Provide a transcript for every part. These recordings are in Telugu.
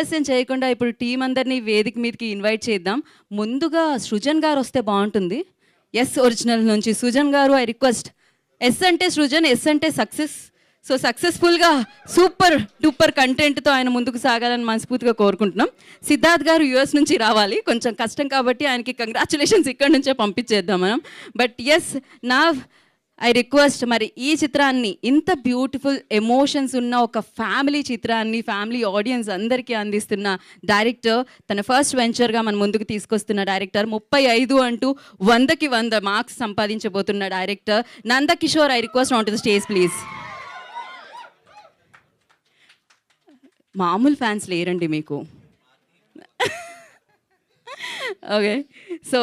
ఆలస్యం చేయకుండా ఇప్పుడు టీం అందరినీ వేదిక మీదకి ఇన్వైట్ చేద్దాం. ముందుగా సృజన్ గారు వస్తే బాగుంటుంది. ఎస్ ఒరిజినల్ నుంచి. సృజన్ గారు ఐ రిక్వెస్ట్ ఎస్ అంటే సృజన్ ఎస్ అంటే సక్సెస్ సో సక్సెస్ఫుల్గా సూపర్ డూపర్ కంటెంట్తో ఆయన ముందుకు సాగాలని మనస్ఫూర్తిగా కోరుకుంటున్నాం. సిద్ధార్థ్ గారు యుఎస్ నుంచి రావాలి. కొంచెం కష్టం కాబట్టి ఆయనకి కంగ్రాచులేషన్స్ ఇక్కడ నుంచే పంపించేద్దాం మనం. బట్ ఎస్ నా ఐ రిక్వెస్ట్ మరి ఈ చిత్రాన్ని ఇంత బ్యూటిఫుల్ ఎమోషన్స్ ఉన్న ఒక ఫ్యామిలీ చిత్రాన్ని ఫ్యామిలీ ఆడియన్స్ అందరికీ అందిస్తున్న డైరెక్టర్ తన ఫస్ట్ వెంచర్గా మన ముందుకు తీసుకొస్తున్న డైరెక్టర్ ముప్పై ఐదు అంటూ వందకి వంద marks సంపాదించబోతున్న director Nandakishore I request on to the stage please మామూలు ఫ్యాన్స్ లేరండి మీకు. ఓకే సో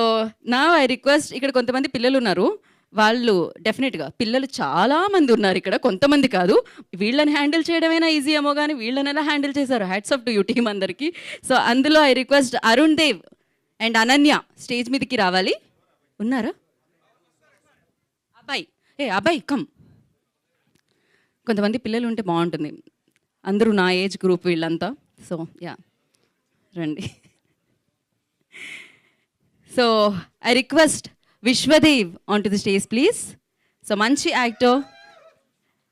నా ఐ రిక్వెస్ట్ ఇక్కడ కొంతమంది పిల్లలు ఉన్నారు. వాళ్ళు డెఫినెట్గా పిల్లలు చాలామంది ఉన్నారు ఇక్కడ కొంతమంది కాదు. వీళ్ళని హ్యాండిల్ చేయడమైనా ఈజీ ఏమో కానీ వీళ్ళని ఎలా హ్యాండిల్ చేశారు? Hats off to you team అందరికీ. సో అందులో I request Arun Dev and Ananya stage మీదకి రావాలి. ఉన్నారా? అబ్బాయి. ఏ అబ్బాయి కమ్ కొంతమంది పిల్లలు ఉంటే బాగుంటుంది. అందరూ నా ఏజ్ గ్రూప్ వీళ్ళంతా. సో యా రండి. So I request Vishwadev on to the stage please so మంచి యాక్టర్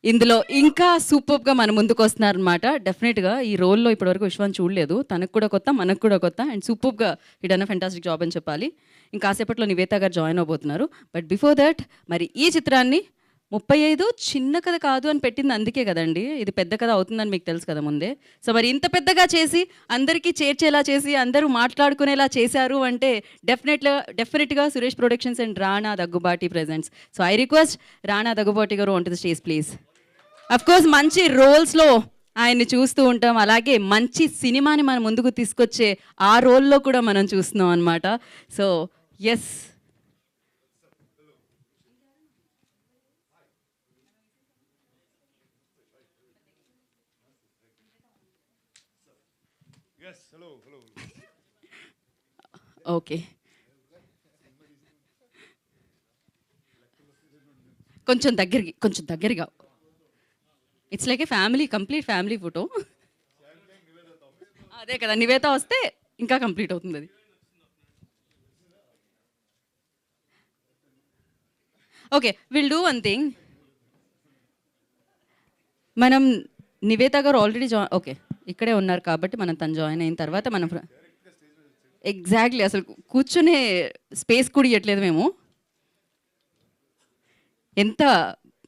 ఇందులో ఇంకా సూపర్గా మన ముందుకు వస్తున్నారనమాట డెఫినెట్గా ఈ రోల్లో ఇప్పటివరకు విశ్వాన్ని చూడలేదు. తనకు కూడా కొత్త మనకు కూడా కొత్త. అండ్ సూపర్గా ఇడన్న ఫెంటాస్టిక్ జాబ్ అని చెప్పాలి. ఇంకా కాసేపట్లో నివేత గారు జాయిన్ అవబోతున్నారు. బట్ బిఫోర్ దట్ మరి ఈ చిత్రాన్ని ముప్పై ఐదు చిన్న కథ కాదు అని పెట్టింది అందుకే కదండి. ఇది పెద్ద కథ అవుతుందని మీకు తెలుసు కదా ముందే. సో మరి ఇంత పెద్దగా చేసి అందరికీ చేర్చేలా చేసి అందరూ మాట్లాడుకునేలా చేశారు అంటే డెఫినెట్గా డెఫినెట్గా Suresh productions and Rana Daggubati presents so I request Rana Daggubati గారు on to the stage please of course మంచి రోల్స్లో ఆయన్ని చూస్తూ ఉంటాం. అలాగే మంచి సినిమాని మన ముందుకు తీసుకొచ్చే ఆ రోల్లో కూడా మనం చూస్తున్నాం అనమాట సో ఎస్ ఓకే కొంచెం దగ్గరికి కొంచెం దగ్గరగా. It's like a family complete family photo అదే కదా నివేత వస్తే ఇంకా కంప్లీట్ అవుతుంది అది. Okay will do one thing మనం నివేత గారు ఆల్రెడీ జా ఓకే ఇక్కడే ఉన్నారు కాబట్టి మనం తను జాయిన్ అయిన తర్వాత మనం ఎగ్జాక్ట్లీ అసలు కూర్చునే స్పేస్ కూడా ఇవ్వట్లేదు మేము. ఎంత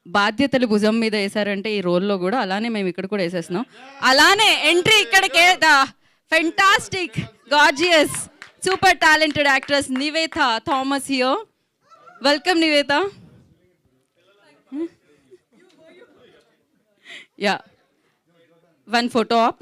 బాధ్యతలు భుజం మీద వేసారంటే ఈ రోల్లో కూడా అలానే మేము ఇక్కడ కూడా వేసేస్తున్నాం. అలానే ఎంట్రీ ఇక్కడికే the fantastic gorgeous super talented actress Nivetha Thomas here welcome Nivetha yeah one photo op